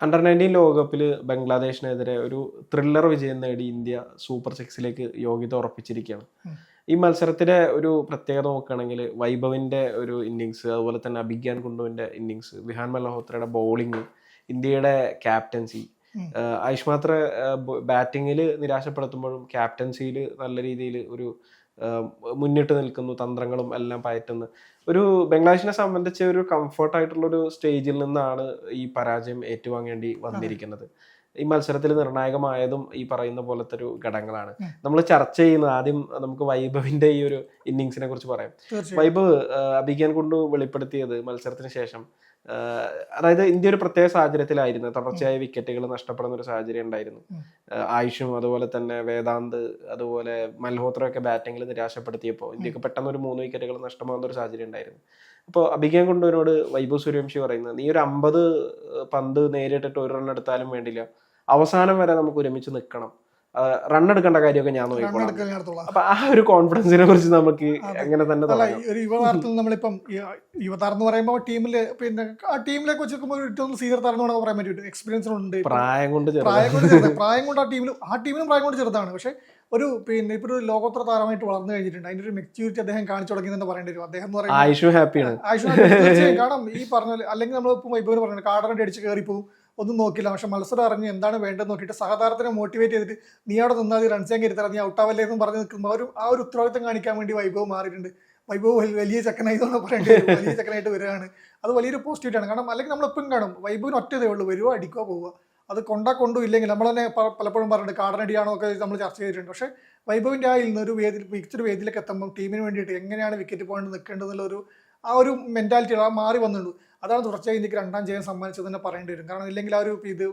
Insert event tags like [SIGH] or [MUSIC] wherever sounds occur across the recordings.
Under nineteen ലോകകപ്പിൽ ബംഗ്ലാദേശിനെതിരെ ഒരു thriller വിജയം നേടി ഇന്ത്യ സൂപ്പർ സിക്സിലേക്ക് യോഗ്യത ഉറപ്പിച്ചിരിക്കുകയാണ് ഈ മത്സരത്തിലെ ഒരു പ്രത്യേകത നോക്കുകയാണെങ്കിൽ വൈഭവിന്റെ ഒരു ഇന്നിങ്സ് അതുപോലെ തന്നെ അഭിഗ്യാൻ കുണ്ടുവിന്റെ ഇന്നിങ്സ് വിഹാൻ മൽഹോത്രയുടെ ബൗളിംഗ് ഇന്ത്യയുടെ ക്യാപ്റ്റൻസി. ആയുഷ് മാത്ര ബാറ്റിങ്ങിൽ നിരാശപ്പെടുത്തുമ്പോഴും ക്യാപ്റ്റൻസിയിൽ നല്ല രീതിയിൽ ഒരു മുന്നിട്ട് നിൽക്കുന്നു തന്ത്രങ്ങളും എല്ലാം പയറ്റുന്നു. ഒരു ബംഗ്ലാദേശിനെ സംബന്ധിച്ച് ഒരു കംഫർട്ട് ആയിട്ടുള്ള ഒരു സ്റ്റേജിൽ നിന്നാണ് ഈ പരാജയം ഏറ്റുവാങ്ങേണ്ടി വന്നിരിക്കുന്നത്. ഈ മത്സരത്തിൽ നിർണായകമായതും ഈ പറയുന്ന പോലത്തെ ഒരു ഘടകങ്ങളാണ് നമ്മൾ ചർച്ച ചെയ്യുന്നത് ആദ്യം നമുക്ക് വൈഭവിന്റെ ഈ ഒരു ഇന്നിങ്സിനെ കുറിച്ച് പറയാം. വൈഭവ് അഭിജ്ഞാൻ കൊണ്ട് വെളിപ്പെടുത്തിയത് മത്സരത്തിന് ശേഷം. അതായത് ഇന്ത്യ ഒരു പ്രത്യേക സാഹചര്യത്തിലായിരുന്നു. തുടർച്ചയായ വിക്കറ്റുകൾ നഷ്ടപ്പെടുന്ന ഒരു സാഹചര്യം ഉണ്ടായിരുന്നു. ആയുഷും അതുപോലെ തന്നെ വേദാന്ത് അതുപോലെ മൽഹോത്ര ഒക്കെ ബാറ്റിംഗിൽ നിരാശപ്പെടുത്തിയപ്പോൾ ഇന്ത്യയ്ക്ക് പെട്ടെന്ന് ഒരു മൂന്ന് വിക്കറ്റുകൾ നഷ്ടമാകുന്ന ഒരു സാഹചര്യം ഉണ്ടായിരുന്നു. അപ്പോൾ അഭിജ്ഞാൻ കൊണ്ടുവനോട് വൈഭവ് സൂര്യവംശി പറയുന്നത് നീ ഒരു അമ്പത് പന്ത് നേരിട്ടിട്ട് ഒരു റൺ എടുത്താലും വേണ്ടില്ല. അവസാനം വരെ നമുക്ക് ഒരുമിച്ച് നിൽക്കണം റൺ എടുക്കേണ്ട കാര്യമൊക്കെ ഞാൻ നോക്കിക്കോളാം. അപ്പൊ ആ ഒരു കോൺഫിഡൻസിനെ കുറിച്ച് നമുക്ക് അങ്ങനെ എങ്ങനെ തന്നെ ഒരു യുവതാരത്തിൽ നമ്മളിപ്പം യുവതാരം എന്ന് പറയുമ്പോൾ ടീമിൽ പിന്നെ ആ ടീമിലേക്ക് വെച്ച് നോക്കുമ്പോൾ ഏറ്റവും സീനിയർ താരം എന്ന് പറയാൻ പറ്റും എക്സ്പീരിയൻസ് ഉണ്ട് പ്രായം കൊണ്ട്. പ്രായം കൊണ്ട് പ്രായം കൊണ്ട് ആ ടീമിൽ ആ ടീമിനും പ്രായം കൊണ്ട് ചെറുതാണ്. പക്ഷേ ഒരു പിന്നെ ഇപ്പൊ ഒരു ലോകോത്തര താരമായിട്ട് വളർന്നു കഴിഞ്ഞിട്ടുണ്ട്. അതിന്റെ ഒരു മെച്യൂരിറ്റി അദ്ദേഹം കാണിച്ചു തുടങ്ങി എന്ന് പറയേണ്ടി വരും. അദ്ദേഹം എന്ന് പറയുമ്പോൾ ആയുഷും ഹാപ്പിയാണ് ആയുഷു കാരണം ഈ പറഞ്ഞ അല്ലെങ്കിൽ നമ്മൾ ഇപ്പൊ വൈഭവന് പറഞ്ഞു കാടറിന്റെ അടിച്ച് കയറിപ്പോവും. ഒന്നും നോക്കില്ല. പക്ഷെ മത്സരം അറിഞ്ഞ് എന്താണ് വേണ്ടതെന്ന് നോക്കിയിട്ട് സഹതാരത്തിനെ മോട്ടിവേറ്റ് ചെയ്തിട്ട് നീ അവിടെ നിന്നാൽ റൺസ് ഞാൻ കരുത്തറ നീ ഔട്ടാവല്ലേ എന്ന് പറഞ്ഞ് നിൽക്കുമ്പോൾ ഒരു ആ ഒരു ഉത്തരവാദിത്തം കാണിക്കാൻ വേണ്ടി വൈഭവ് മാറിയിട്ടുണ്ട്. വൈഭവ് വലിയ ചെക്കനായി പറയേണ്ടത് വലിയ ചെക്കനായിട്ട് വരികയാണ്. അത് വലിയൊരു പോസിറ്റീവാണ് കാരണം അല്ലെങ്കിൽ നമ്മൾ എപ്പോഴും കാണും വൈഭവിന് ഒറ്റതേ ഉള്ളൂ. വരുവോ അടിക്കുക പോവുക അത് കൊണ്ടാ കൊണ്ടു ഇല്ലെങ്കിൽ നമ്മൾ തന്നെ പലപ്പോഴും പറഞ്ഞിട്ടുണ്ട് കാടനടിയാണോ ഒക്കെ നമ്മൾ ചർച്ച ചെയ്തിട്ടുണ്ട്. പക്ഷേ വൈഭവിന്റെ ആ ഇന്ന് ഒരു വേദി മികച്ചൊരു വേദിയിലേക്ക് എത്തുമ്പോൾ ടീമിന് വേണ്ടിയിട്ട് എങ്ങനെയാണ് വിക്കറ്റ് പോയിന്റ് നിൽക്കേണ്ടതെന്നുള്ള ഒരു ആ ഒരു മെന്റാലിറ്റി ആ മാറി വന്നിട്ടുണ്ട്. അതാണ് തുടർച്ചയായി ഇന്ത്യയ്ക്ക് രണ്ടാം ജയം സമ്മാനിച്ചത് തന്നെ പറയേണ്ടി വരും. കാരണം ഇല്ലെങ്കിൽ ആ ഒരു ഇത്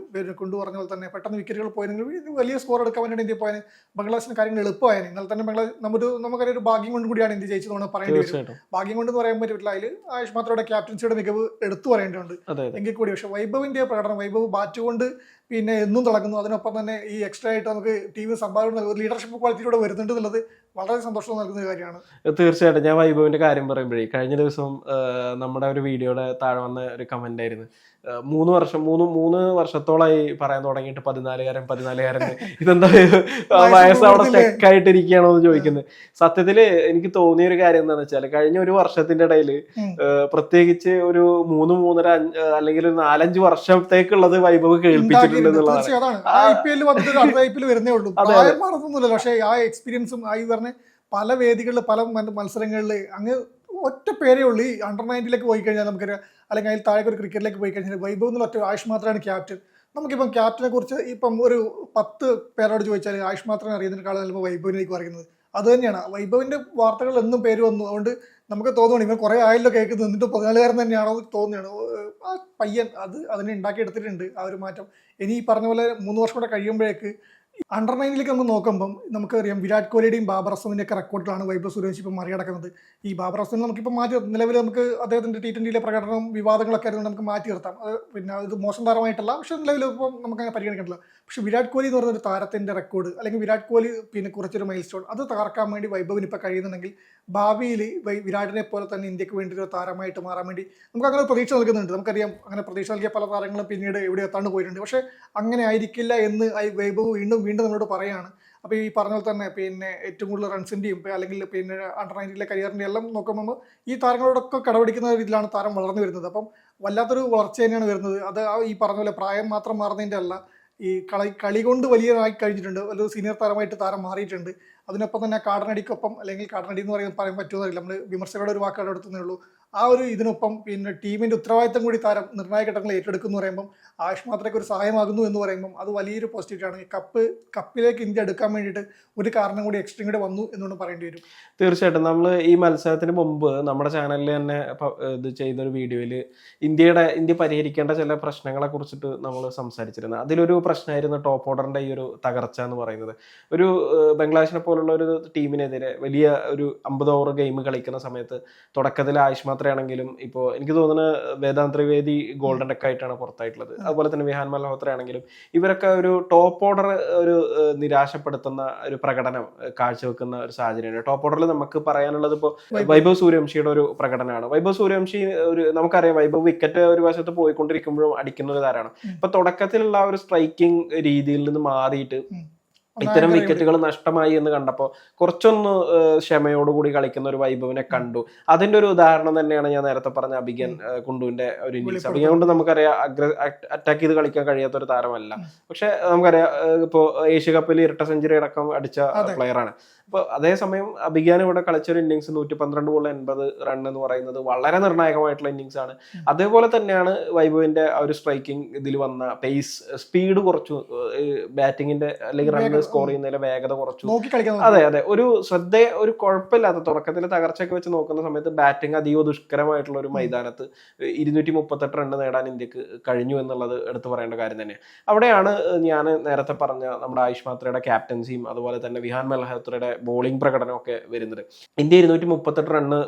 കൊണ്ടു പറഞ്ഞ പോലെ തന്നെ പെട്ടെന്ന് വിക്കറ്റുകൾ പോയെങ്കിൽ വലിയ സ്കോർ എടുക്കാൻ വേണ്ടി ഇന്ത്യ പോയാൽ ബംഗ്ലാദേശിന് കാര്യങ്ങൾ എളുപ്പമായിരുന്നു എന്നാൽ തന്നെ ബംഗ്ലാദേശ് നമുക്ക് നമുക്കൊരു ഒരു ഭാഗ്യം കൊണ്ട് കൂടിയാണ് ഇന്ത്യ ജയിച്ചത് ജയിച്ചതെന്ന് പറയേണ്ടി വരും. ഭാഗ്യം കൊണ്ട് പറയാൻ പറ്റില്ല. അതിൽ ആയുഷ് മാത്രയുടെ ക്യാപ്റ്റൻസിയുടെ മികവ് എടുത്തു പറയേണ്ടതുണ്ട്. എങ്കിൽ കൂടി. പക്ഷേ വൈഭവിന്റെ പ്രകടനം വൈഭവ് ബാറ്റ് കൊണ്ട് പിന്നെ എന്നും തുടങ്ങുന്നു അതിനൊപ്പം തന്നെ ഈ എക്സ്ട്രാ ആയിട്ട് നമുക്ക് ടീം സംഭാവന നൽകുന്ന ലീഡർഷിപ്പ് ക്വാളിറ്റിയിലൂടെ വരുന്നുണ്ട് എന്നുള്ളത് വളരെ സന്തോഷം നൽകുന്ന കാര്യമാണ്. തീർച്ചയായിട്ടും. ഞാൻ വൈഭവിന്റെ കാര്യം പറയുമ്പോഴേ കഴിഞ്ഞ ദിവസം നമ്മുടെ ഒരു വീഡിയോയുടെ താഴെ വന്ന ഒരു കമന്റ് ആയിരുന്നു. മൂന്ന് വർഷം മൂന്ന് മൂന്ന് വർഷത്തോളമായി പറയാൻ തുടങ്ങിയിട്ട് പതിനാലുകാരൻ പതിനാലുകാരൻ. ഇതെന്താ വയസ്സ് അവിടെ സ്റ്റെക്ക് സ്റ്റക്ക് ആയിട്ടിരിക്കുകയാണോ എന്ന് ചോദിക്കുന്നത് സത്യത്തിൽ എനിക്ക് തോന്നിയ ഒരു കാര്യം എന്താണെന്ന് വെച്ചാൽ കഴിഞ്ഞ ഒരു വർഷത്തിന്റെ ഇടയിൽ. പ്രത്യേകിച്ച് ഒരു മൂന്ന് മൂന്നര അല്ലെങ്കിൽ ഒരു നാലഞ്ച് വർഷത്തേക്കുള്ളത് വൈഭവ് കേൾപ്പിച്ചിട്ടുണ്ട് എന്നുള്ളതാണ്. പക്ഷേ ആ എക്സ്പീരിയൻസും പറഞ്ഞ പല വേദികളിൽ പല മത്സരങ്ങളിൽ അങ്ങ് ഒറ്റ പേരേ ഉള്ളൂ. ഈ അണ്ടർ നയന്റിലേക്ക് പോയി കഴിഞ്ഞാൽ നമുക്കൊരു അല്ലെങ്കിൽ അതിൽ താഴേക്ക് ഒരു ക്രിക്കറ്റിലേക്ക് പോയി കഴിഞ്ഞാൽ വൈഭവ് എന്നുള്ള ഒറ്റ ആയുഷ് മാത്രമാണ് ക്യാപ്റ്റൻ നമുക്കിപ്പം ക്യാപ്റ്റനെ കുറിച്ച് ഇപ്പം ഒരു പത്ത് പേരോട് ചോദിച്ചാൽ ആയുഷ് മാത്രം അറിയുന്നതിനേക്കാളും ചിലപ്പോൾ വൈഭവിനേക്ക് പറയുന്നത്. അത് തന്നെയാണ്. വൈഭവിന്റെ വാർത്തകൾ എന്നും പേര് വന്നു. അതുകൊണ്ട് നമുക്ക് തോന്നുകയാണ് ഇവൻ കുറേ ആയല്ലോ കേൾക്കുന്നത്. എന്നിട്ട് പതിനാലുകാരൻ തന്നെയാണോ തോന്നുകയാണ് ആ പയ്യൻ അത് അതിനെ ഉണ്ടാക്കിയെടുത്തിട്ടുണ്ട് ആ ഒരു മാറ്റം. ഇനി ഈ പറഞ്ഞ പോലെ മൂന്ന് വർഷം കൂടെ കഴിയുമ്പോഴേക്ക് അണ്ടർ നയനിലേക്ക് നമുക്ക് നോക്കുമ്പം നമുക്കറിയാം വിരാട് കോഹ്ലിയുടെയും ബാബർ അസമിന്റെ ഒക്കെ റെക്കോർഡിലാണ് വൈഭവ് സുരേഷ് ഇപ്പം മറികടക്കുന്നത്. ഈ ബാബർ അസം നമുക്കിപ്പോൾ മാറ്റി നിലവിൽ നമുക്ക് അദ്ദേഹത്തിന്റെ ടി ട്വന്റിയിലെ പ്രകടനം വിവാദങ്ങളൊക്കെ ആയിരുന്നു നമുക്ക് മാറ്റി നിർത്താം. അത് പിന്നെ ഇത് മോശം താരമായിട്ടല്ല. പക്ഷേ നിലവിൽ ഇപ്പം നമുക്ക് അങ്ങനെ പരിഗണിക്കണില്ല പക്ഷേ വിരാട് കോഹ്ലി എന്ന് പറഞ്ഞൊരു താരത്തിന്റെ റെക്കോർഡ് അല്ലെങ്കിൽ വിരാട് കോഹ്ലി പിന്നെ കുറച്ചൊരു മൈൽ സ്റ്റോൺ അത് തകർക്കാൻ വേണ്ടി വൈഭവിന് ഇപ്പോൾ കഴിയുന്നുണ്ടെങ്കിൽ ഭാവിയിൽ വിരാടിനെ പോലെ തന്നെ ഇന്ത്യയ്ക്ക് വേണ്ടി ഒരു താരമായിട്ട് മാറാൻ വേണ്ടി നമുക്ക് അങ്ങനെ പ്രതീക്ഷ നൽകുന്നുണ്ട്. നമുക്കറിയാം അങ്ങനെ പ്രതീക്ഷ നൽകിയ പല താരങ്ങളും പിന്നീട് എവിടെ എത്താണ്ട് പോയിട്ടുണ്ട്. പക്ഷേ അങ്ങനെ ആയിരിക്കില്ല എന്ന് വൈഭവ് വീണ്ടും വീണ്ടും നമ്മളോട് പറയാണ്. അപ്പോൾ ഈ പറഞ്ഞ പോലെ തന്നെ പിന്നെ ഏറ്റവും കൂടുതൽ റൺസിന്റെയും അല്ലെങ്കിൽ പിന്നെ അണ്ടർ നയന്റീനിലെ കരിയറിന്റെ എല്ലാം നോക്കുമ്പോൾ ഈ താരങ്ങളോടൊക്കെ കടപിടിക്കുന്ന രീതിയിലാണ് താരം വളർന്നു വരുന്നത്. അപ്പം വല്ലാത്തൊരു വളർച്ച തന്നെയാണ് വരുന്നത്. അത് ഈ പറഞ്ഞ പോലെ പ്രായം മാത്രം മാറുന്നതിന്റെ അല്ല ഈ കളി കളി കൊണ്ട് വലിയതായി കഴിഞ്ഞിട്ടുണ്ട്. വലിയ സീനിയർ താരമായിട്ട് താരം മാറിയിട്ടുണ്ട്. അതിനൊപ്പം തന്നെ കാടനടിക്കൊപ്പം അല്ലെങ്കിൽ കാടനടി എന്ന് പറയാൻ പറയാൻ പറ്റുമെന്നറിയില്ല നമ്മൾ വിമർശകരുടെ ഒരു വാക്കുകൾ എടുത്തതേ ഉള്ളൂ. ആ ഒരു ഇതിനൊപ്പം പിന്നെ ടീമിന്റെ ഉത്തരവാദിത്തം കൂടി താരം നിർണായക ഘട്ടങ്ങൾ ഏറ്റെടുക്കുന്നു പറയുമ്പം ആയുഷ് മാത്രയ്ക്ക് ഒരു സഹായമാകുന്നു എന്ന് പറയുമ്പം അത് വലിയൊരു പോസിറ്റീവാണ് കപ്പ് കപ്പിലേക്ക് ഇന്ത്യ എടുക്കാൻ വേണ്ടിയിട്ട് ഒരു കാരണം കൂടി എക്സ്ട്രീം കൂടി വന്നു എന്നുകൊണ്ട് പറയേണ്ടി വരും. തീർച്ചയായിട്ടും. നമ്മൾ ഈ മത്സരത്തിന് മുമ്പ് നമ്മുടെ ചാനലിൽ തന്നെ ഇത് ചെയ്ത ഒരു വീഡിയോയിൽ ഇന്ത്യയുടെ ഇന്ത്യ പരിഹരിക്കേണ്ട ചില പ്രശ്നങ്ങളെ കുറിച്ചിട്ട് നമ്മൾ സംസാരിച്ചിരുന്നു. അതിലൊരു പ്രശ്നമായിരുന്നു ടോപ്പ് ഓർഡറിന്റെ ഈ ഒരു തകർച്ച എന്ന് പറയുന്നത്. ഒരു ബംഗ്ലാദേശിനെ പോലുള്ള ഒരു ടീമിനെതിരെ വലിയ ഒരു അമ്പത് ഓവർ ഗെയിം കളിക്കുന്ന സമയത്ത് തുടക്കത്തിൽ ആയുഷ്മാത്ര മാത്ര ആണെങ്കിലും ഇപ്പോൾ എനിക്ക് തോന്നുന്നത് വേദാന്ത് ത്രിവേദി ഗോൾഡൻ ഡെക്ക് ആയിട്ടാണ് പുറത്തായിട്ടുള്ളത്. അതുപോലെ തന്നെ വിഹാൻ മൽഹോത്ര ആണെങ്കിലും ഇവരൊക്കെ ഒരു ടോപ്പ് ഓർഡർ ഒരു നിരാശപ്പെടുത്തുന്ന ഒരു പ്രകടനം കാഴ്ചവെക്കുന്ന ഒരു സാഹചര്യമാണ് ടോപ്പ് ഓർഡറിൽ നമുക്ക് പറയാനുള്ളത് ഇപ്പോൾ വൈഭവ് സൂര്യവംശിയുടെ ഒരു പ്രകടനമാണ്. വൈഭവ് സൂര്യവംശി ഒരു നമുക്കറിയാം വൈഭവ് വിക്കറ്റ് ഒരു വശത്ത് പോയിക്കൊണ്ടിരിക്കുമ്പോഴും അടിക്കുന്ന ഒരു താരമാണ്. ഇപ്പൊ തുടക്കത്തിലുള്ള ഒരു സ്ട്രൈക്കിംഗ് രീതിയിൽ നിന്ന് മാറിയിട്ട് ഇത്തരം വിക്കറ്റുകൾ നഷ്ടമായി എന്ന് കണ്ടപ്പോൾ കുറച്ചൊന്ന് ക്ഷമയോടുകൂടി കളിക്കുന്ന ഒരു വൈഭവിനെ കണ്ടു. അതിന്റെ ഒരു ഉദാഹരണം തന്നെയാണ് ഞാൻ നേരത്തെ പറഞ്ഞ അഭിഗൻ കുണ്ടുവിന്റെ ഒരു ഇന്നിങ്സ് അഭിഗൻ കൊണ്ട് നമുക്കറിയാം അറ്റാക്ക് ചെയ്ത് കളിക്കാൻ കഴിയാത്ത ഒരു താരമല്ല പക്ഷെ നമുക്കറിയാം ഇപ്പോ ഏഷ്യ കപ്പിൽ ഇരട്ട സെഞ്ചുറി അടക്കം അടിച്ച പ്ലെയറാണ് അപ്പൊ അതേസമയം അഭിഗാൻ ഇവിടെ കളിച്ച ഒരു ഇന്നിങ്സ് നൂറ്റി പന്ത്രണ്ട് ബോൾ എൺപത് റൺ എന്ന് പറയുന്നത് വളരെ നിർണായകമായിട്ടുള്ള ഇന്നിങ്സ് ആണ്. അതേപോലെ തന്നെയാണ് വൈഭവിന്റെ ആ ഒരു സ്ട്രൈക്കിംഗ് ഇതിൽ വന്ന പേസ് സ്പീഡ് കുറച്ചു ബാറ്റിങ്ങിന്റെ അല്ലെങ്കിൽ വേഗം, സ്കോർ ചെയ്യുന്നതിൽ വേഗത കുറച്ചു. അതെ അതെ. ഒരു ശ്രദ്ധ ഒരു കുഴപ്പമില്ലാത്ത തുടക്കത്തിൽ തകർച്ചയൊക്കെ വെച്ച് നോക്കുന്ന സമയത്ത് ബാറ്റിംഗ് അധികം ദുഷ്കരമായിട്ടുള്ള ഒരു മൈതാനത്ത് ഇരുന്നൂറ്റി മുപ്പത്തെട്ട് റൺ നേടാൻ ഇന്ത്യയ്ക്ക് കഴിഞ്ഞു എന്നുള്ളത് എടുത്തു പറയേണ്ട കാര്യം തന്നെയാണ്. അവിടെയാണ് ഞാൻ നേരത്തെ പറഞ്ഞ നമ്മുടെ ആയുഷ് മാത്രയുടെ ക്യാപ്റ്റൻസിയും അതുപോലെ തന്നെ വിഹാൻ മൽഹോത്രയുടെ ബോളിംഗ് പ്രകടനം ഒക്കെ വരുന്നത്. ഇന്ത്യ ഇരുന്നൂറ്റി മുപ്പത്തെട്ട് റണ്ണ്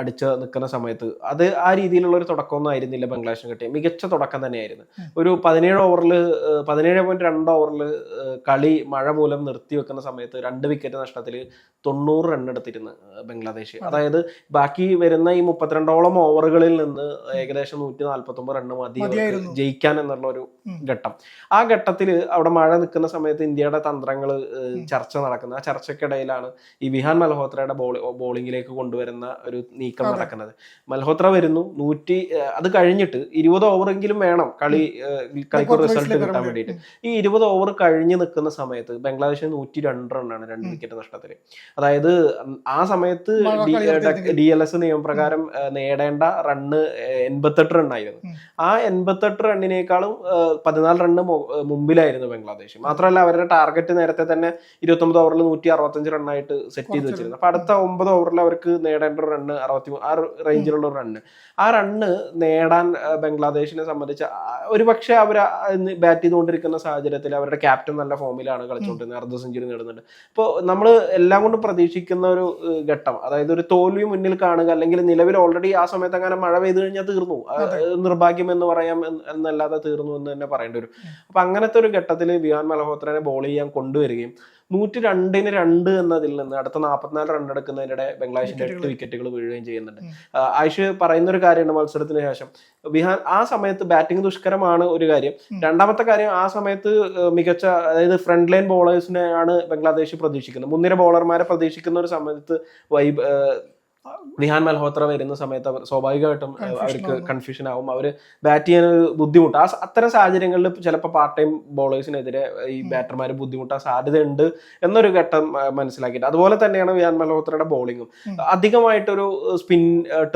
അടിച്ച് നിൽക്കുന്ന സമയത്ത് അത് ആ രീതിയിലുള്ള ഒരു തുടക്കമൊന്നും ആയിരുന്നില്ല ബംഗ്ലാദേശിന് കിട്ടിയ. മികച്ച തുടക്കം തന്നെയായിരുന്നു. ഒരു പതിനേഴ് ഓവറിൽ പതിനേഴ് പോയിന്റ് രണ്ട് ഓവറിൽ കളി മഴ മൂലം നിർത്തി വെക്കുന്ന സമയത്ത് രണ്ട് വിക്കറ്റ് നഷ്ടത്തിൽ തൊണ്ണൂറ് റൺ എടുത്തിരുന്നു ബംഗ്ലാദേശ്. അതായത് ബാക്കി വരുന്ന ഈ മുപ്പത്തിരണ്ടോളം ഓവറുകളിൽ നിന്ന് ഏകദേശം നൂറ്റി നാല്പത്തി ഒമ്പത് റണ്ണ് മതി ജയിക്കാൻ എന്നുള്ള ഒരു ഘട്ടം. ആ ഘട്ടത്തിൽ അവിടെ മഴ നിൽക്കുന്ന സമയത്ത് ഇന്ത്യയുടെ തന്ത്രങ്ങൾ ചർച്ച നടക്കുന്നത് ആ ചർച്ചക്കിടയിലാണ് ഈ വിഹാൻ മൽഹോത്രയുടെ ബോളി ബോളിങ്ങിലേക്ക് കൊണ്ടുവരുന്ന ഒരു നീക്കം. നടക്കുന്നത്. മൽഹോത്ര വരുന്നു നൂറ്റി അത് കഴിഞ്ഞിട്ട് ഇരുപത് ഓവറെങ്കിലും വേണം കളി കളിക്ക് റിസൾട്ട് കിട്ടാൻ വേണ്ടിയിട്ട്. ഈ ഇരുപത് ഓവർ കഴിഞ്ഞ് നിൽക്കുന്ന സമയത്ത് ബംഗ്ലാദേശ് നൂറ്റി രണ്ട് റണ്ണാണ് രണ്ട് വിക്കറ്റ് നഷ്ടത്തിൽ അതായത് ആ സമയത്ത് ഡി എൽ എസ് നിയമപ്രകാരം നേടേണ്ട റണ്ണ് എൺപത്തെട്ട് റണ്ണായിരുന്നു. ആ എൺപത്തെട്ട് റണ്ണിനേക്കാളും പതിനാല് റണ്ണ് മുമ്പിലായിരുന്നു ബംഗ്ലാദേശ്. മാത്രമല്ല അവരുടെ ടാർഗറ്റ് നേരത്തെ തന്നെ ഇരുപത്തൊമ്പത് ഓവറിൽ നൂറ്റി അറുപത്തഞ്ച് റണ്ണായിട്ട് സെറ്റ് ചെയ്ത് വെച്ചിരുന്നു. അപ്പൊ അടുത്ത ഒമ്പത് ഓവറിൽ അവർക്ക് നേടേണ്ട ഒരു റണ്ണ് അറുപത്തി ആ റേഞ്ചിലുള്ള ഒരു റണ്ണ്. ആ റണ്ണ് നേടാൻ ബംഗ്ലാദേശിനെ സംബന്ധിച്ച് ഒരു പക്ഷെ അവർ ബാറ്റ് ചെയ്തുകൊണ്ടിരിക്കുന്ന സാഹചര്യത്തിൽ അവരുടെ ക്യാപ്റ്റൻ നല്ല ഫോമിലാണ് കളിച്ചുകൊണ്ടിരുന്നത്. അർദ്ധ സെഞ്ചുറി നേടുന്നുണ്ട്. അപ്പോൾ നമ്മൾ എല്ലാം കൊണ്ടും പ്രതീക്ഷിക്കുന്ന ഒരു ഘട്ടം. അതായത് ഒരു തോൽവി മുന്നിൽ കാണുക അല്ലെങ്കിൽ നിലവിൽ ഓൾറെഡി ആ സമയത്ത് അങ്ങനെ മഴ പെയ്തു കഴിഞ്ഞാൽ തീർന്നു. നിർഭാഗ്യം എന്ന് പറയാം എന്നല്ലാതെ തീർന്നു എന്ന് തന്നെ പറയേണ്ടി വരും. അപ്പൊ അങ്ങനത്തെ ഒരു ഘട്ടത്തിൽ വിവാൻ മലഹോത്രനെ ബോൾ ചെയ്യാൻ കൊണ്ടുവരികയും നൂറ്റി രണ്ടിന് രണ്ട് എന്നതിൽ നിന്ന് അടുത്ത നാൽപ്പത്തിനാല് റൺ എടുക്കുന്നതിനിടെ ബംഗ്ലാദേശിന്റെ എട്ട് വിക്കറ്റുകൾ വീഴുകയും ചെയ്യുന്നുണ്ട്. ആയുഷ് പറയുന്ന ഒരു കാര്യമുണ്ട് മത്സരത്തിന് ശേഷം. ബിഹാൻ ആ സമയത്ത് ബാറ്റിംഗ് ദുഷ്കരമാണ് ഒരു കാര്യം. രണ്ടാമത്തെ കാര്യം ആ സമയത്ത് മികച്ച അതായത് ഫ്രണ്ട് ലൈൻ ബോളേഴ്സിനെയാണ് ബംഗ്ലാദേശ് പ്രതീക്ഷിക്കുന്നത്. മുൻനിര ബോളർമാരെ പ്രതീക്ഷിക്കുന്ന ഒരു സമയത്ത് വൈബ് വിഹാൻ മൽഹോത്ര വരുന്ന സമയത്ത് അവർ സ്വാഭാവികമായിട്ടും അവർക്ക് കൺഫ്യൂഷൻ ആവും. അവർ ബാറ്റ് ചെയ്യാൻ ഒരു ബുദ്ധിമുട്ട്. ആ അത്തരം സാഹചര്യങ്ങളിൽ ചിലപ്പോൾ പാർട്ട് ടൈം ബോളേഴ്സിനെതിരെ ഈ ബാറ്റർമാർ ബുദ്ധിമുട്ടാൻ സാധ്യതയുണ്ട് എന്നൊരു ഘട്ടം മനസ്സിലാക്കിയിട്ട് അതുപോലെ തന്നെയാണ് വിഹാൻ മൽഹോത്രയുടെ ബോളിങ്ങും. അധികമായിട്ടൊരു സ്പിൻ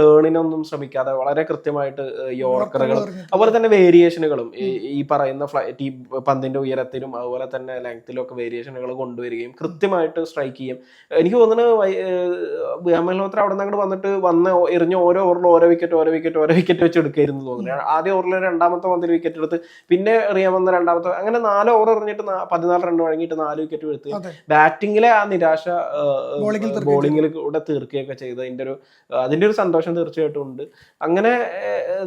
ടേണിനൊന്നും ശ്രമിക്കാതെ വളരെ കൃത്യമായിട്ട് യോർക്കറുകളും അതുപോലെ തന്നെ വേരിയേഷനുകളും ഈ പറയുന്ന ഫ്ലൈ ഈ പന്തിന്റെ ഉയരത്തിലും അതുപോലെ തന്നെ ലെങ്ത്തിലും ഒക്കെ വേരിയേഷനുകൾ കൊണ്ടുവരികയും കൃത്യമായിട്ട് സ്ട്രൈക്ക് ചെയ്യും. എനിക്ക് ഏഹ് വിഹാൻ മൽഹോത്ര അവിടെ നിന്ന് അങ്ങോട്ട് വന്നിട്ട് വന്ന് എറിഞ്ഞ് ഓരോ ഓവറിലും ഓരോ വിക്കറ്റ് ഓരോ വിക്കറ്റ് ഓരോ വിക്കറ്റ് വെച്ച് എടുക്കായിരുന്നു തോന്നുന്നു. ആദ്യ ഓവറിൽ രണ്ടാമത്തെ പന്തിൽ വിക്കറ്റ് എടുത്ത് പിന്നെ എറിയാൻ വന്ന രണ്ടാമത്തെ അങ്ങനെ നാല് ഓവർ എറിഞ്ഞിട്ട് പതിനാല് റൺ വഴങ്ങിയിട്ട് നാല് വിക്കറ്റ് എടുത്ത് ബാറ്റിംഗിലെ ആ നിരാശ ബോളിംഗിൽ കൂടെ തീർക്കുകയൊക്കെ ചെയ്ത് അതിന്റെ ഒരു അതിന്റെ ഒരു സന്തോഷം തീർച്ചയായിട്ടും ഉണ്ട്. അങ്ങനെ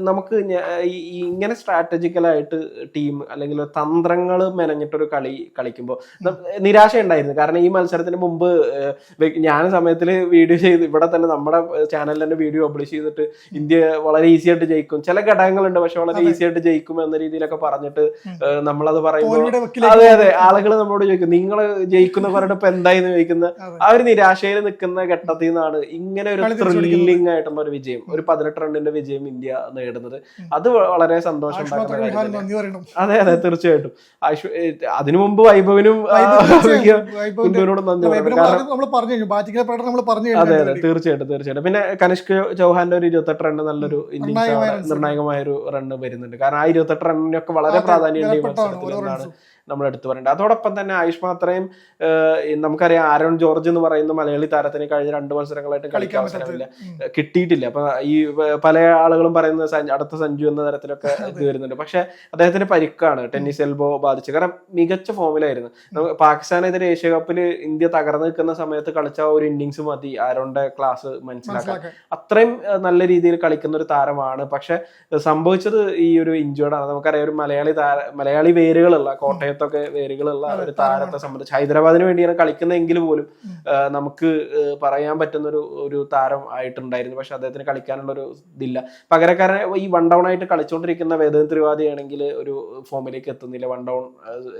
നമുക്ക് ഇങ്ങനെ സ്ട്രാറ്റജിക്കലായിട്ട് ടീം അല്ലെങ്കിൽ തന്ത്രങ്ങൾ മെനഞ്ഞിട്ടൊരു കളി കളിക്കുമ്പോൾ നിരാശ ഉണ്ടായിരുന്നു കാരണം ഈ മത്സരത്തിന് മുമ്പ് ഞാൻ സമയത്തിൽ വീഡിയോ ചെയ്ത് ഇവിടെ തന്നെ നമ്മുടെ ചാനലിൽ തന്നെ വീഡിയോ പബ്ലിഷ് ചെയ്തിട്ട് ഇന്ത്യ വളരെ ഈസി ആയിട്ട് ജയിക്കും. ചില ഘടകങ്ങളുണ്ട് പക്ഷെ വളരെ. ഈസി ആയിട്ട് ജയിക്കും എന്ന രീതിയിലൊക്കെ പറഞ്ഞിട്ട് നമ്മളത് പറയുമ്പോൾ അതെ അതെ ആളുകൾ നമ്മളോട് ചോദിക്കും നിങ്ങൾ ജയിക്കുന്നവരുടെ ഇപ്പൊ എന്തായി? ചോദിക്കുന്ന ആ ഒരു നിരാശയിൽ നിൽക്കുന്ന ഘട്ടത്തിൽ നിന്നാണ് ഇങ്ങനെ ഒരു ത്രില്ലിംഗ് ആയിട്ടുള്ള ഒരു വിജയം ഒരു പതിനെട്ട് റണ്ണിന്റെ വിജയം ഇന്ത്യ നേടുന്നത്. അത് വളരെ സന്തോഷം അതെ അതെ തീർച്ചയായിട്ടും. അതിനു മുമ്പ് വൈഭവിനും കുണ്ടുവിനോടും നന്ദി പറഞ്ഞു അതെ അതെ തീർച്ചയായിട്ടും. തീർച്ചയായിട്ടും പിന്നെ കനിഷ്ക് ചൗഹാന്റെ ഒരു ഇരുപത്തെട്ട് റണ്ണ് നല്ലൊരു ഇന്നിങ്സ് നിർണായകമായ ഒരു റണ്ണ് വരുന്നുണ്ട്. കാരണം ആ ഇരുപത്തെട്ട് റണ്ണിനൊക്കെ വളരെ പ്രാധാന്യം ഈ മത്സരത്തിൽ എന്നാണ് നമ്മൾ എടുത്തു പറയേണ്ടത് അതോടൊപ്പം തന്നെ ആയുഷ് മാത്രയും നമുക്കറിയാം ആരോൺ ജോർജ് എന്ന് പറയുന്ന മലയാളി താരത്തിന് കഴിഞ്ഞ രണ്ട് മത്സരങ്ങളായിട്ട് കളിക്കാൻ അവസരമില്ല കിട്ടിയിട്ടില്ല. അപ്പൊ ഈ പല ആളുകളും പറയുന്നത് അടുത്ത സഞ്ജു എന്ന തരത്തിലൊക്കെ [LAUGHS] ഇത് വരുന്നുണ്ട്. പക്ഷെ അദ്ദേഹത്തിന് പരിക്കാണ് ടെന്നീസ് എൽബോ ബാധിച്ചു. കാരണം മികച്ച ഫോമിലായിരുന്നു. പാകിസ്ഥാനെതിരെ ഏഷ്യ കപ്പിൽ ഇന്ത്യ തകർന്നു നിൽക്കുന്ന സമയത്ത് കളിച്ച ഒരു ഇന്നിങ്സ് മതി ആരോണിന്റെ ക്ലാസ് മനസ്സിലാക്കാൻ. അത്രയും നല്ല രീതിയിൽ കളിക്കുന്ന ഒരു താരമാണ്. പക്ഷെ സംഭവിച്ചത് ഈ ഒരു ഇഞ്ചുവേർഡാണ് നമുക്കറിയാം ഒരു മലയാളി താര മലയാളി വേരുകളുള്ള കോട്ടയത്തൊക്കെ വേരുകളുള്ള ഒരു താരത്തെ സംബന്ധിച്ച് ഹൈദരാബാദിന് വേണ്ടിയാണ് കളിക്കുന്നതെങ്കിൽ പോലും നമുക്ക് പറയാൻ പറ്റുന്ന ഒരു ഒരു താരം ആയിട്ടുണ്ടായിരുന്നു. പക്ഷെ അദ്ദേഹത്തിന് കളിക്കാനുള്ള ഒരു ഇതില്ല. പകരക്കാരൻ ഈ വൺ ഡൗൺ ആയിട്ട് കളിച്ചുകൊണ്ടിരിക്കുന്ന വേദൻ ത്രിവാദി ആണെങ്കിൽ ഒരു ഫോമിലേക്ക് എത്തുന്നില്ല. വൺ ഡൗൺ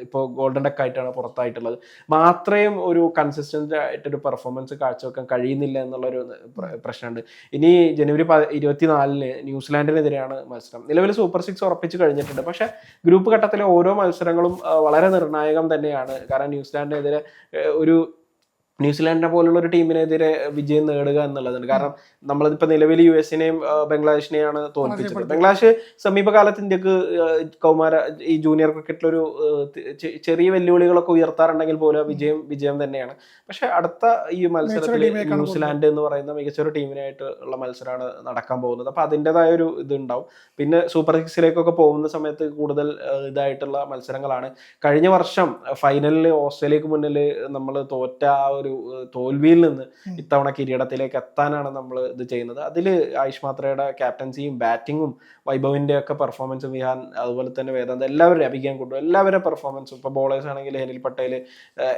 ഇപ്പോൾ ഗോൾഡൻ ഡെക്ക് ആയിട്ടാണ് പുറത്തായിട്ടുള്ളത്. മാത്രയും ഒരു കൺസിസ്റ്റന്റ് ആയിട്ടൊരു പെർഫോമൻസ് കാഴ്ചവെക്കാൻ കഴിയുന്നില്ല എന്നുള്ളൊരു ഒരു പ്രശ്നമുണ്ട്. ഇനി ജനുവരി ഇരുപത്തിനാലിന് ന്യൂസിലാൻഡിനെതിരെയാണ് മത്സരം. നിലവിൽ സൂപ്പർ സിക്സ് ഉറപ്പിച്ച് കഴിഞ്ഞിട്ടുണ്ട്. പക്ഷെ ഗ്രൂപ്പ് ഘട്ടത്തിലെ ഓരോ മത്സരങ്ങളും വളരെ നിർണായകം തന്നെയാണ്. കാരണം ന്യൂസിലാൻഡിനെതിരെ ഒരു ന്യൂസിലാൻഡിനെ പോലുള്ള ഒരു ടീമിനെതിരെ വിജയം നേടുക എന്നുള്ളതാണ്. കാരണം നമ്മളിപ്പോ നിലവിൽ യു എസിനെയും ബംഗ്ലാദേശിനെയാണ് തോൽപ്പിച്ചത്. ബംഗ്ലാദേശ് സമീപകാലത്ത് ഇന്ത്യയ്ക്ക് കൗമാര ഈ ജൂനിയർ ക്രിക്കറ്റിലൊരു ചെറിയ വെല്ലുവിളികളൊക്കെ ഉയർത്താറുണ്ടെങ്കിൽ പോലും വിജയം വിജയം തന്നെയാണ്. പക്ഷെ അടുത്ത ഈ മത്സരത്തിൽ ന്യൂസിലാൻഡ് എന്ന് പറയുന്ന മികച്ചൊരു ടീമിനായിട്ട് ഉള്ള മത്സരമാണ് നടക്കാൻ പോകുന്നത്. അപ്പൊ അതിന്റെതായ ഒരു ഇതുണ്ടാവും. പിന്നെ സൂപ്പർ സിക്സിലേക്കൊക്കെ പോകുന്ന സമയത്ത് കൂടുതൽ ഇതായിട്ടുള്ള മത്സരങ്ങളാണ്. കഴിഞ്ഞ വർഷം ഫൈനലിൽ ഓസ്ട്രേലിയക്ക് മുന്നിൽ നമ്മൾ തോറ്റ ആ ഒരു ഏഹ്, തോൽവിയിൽ നിന്ന്. ഇത്തവണ കിരീടത്തിലേക്ക് എത്താനാണ് നമ്മൾ ഇത് ചെയ്യുന്നത്. അതിൽ ആയുഷ് മാത്രയുടെ ക്യാപ്റ്റൻസിയും ബാറ്റിങ്ങും വൈഭവിന്റെ ഒക്കെ പെർഫോമൻസും വിഹാൻ അതുപോലെ തന്നെ വേദാന്ത് എല്ലാവരും അഭിജ്ഞാൻ കൊണ്ടു എല്ലാവരുടെ പെർഫോമൻസും ഇപ്പൊ ബോളേഴ്സ് ആണെങ്കിൽ ഹെനിൽ പട്ടേൽ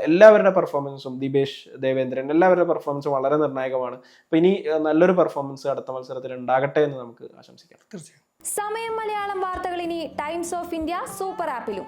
എല്ലാവരുടെ പെർഫോമൻസും ദിബേഷ് ദേവേന്ദ്രൻ എല്ലാവരുടെ പെർഫോമൻസും വളരെ നിർണായകമാണ്. അപ്പൊ ഇനി നല്ലൊരു പെർഫോമൻസ് അടുത്ത മത്സരത്തിൽ ഉണ്ടാകട്ടെ എന്ന് നമുക്ക് ആശംസിക്കാം. തീർച്ചയായും. സമയം മലയാളം വാർത്തകൾ ഇനി ടൈംസ് ഓഫ് ഇന്ത്യ സൂപ്പർ ആപ്പിലും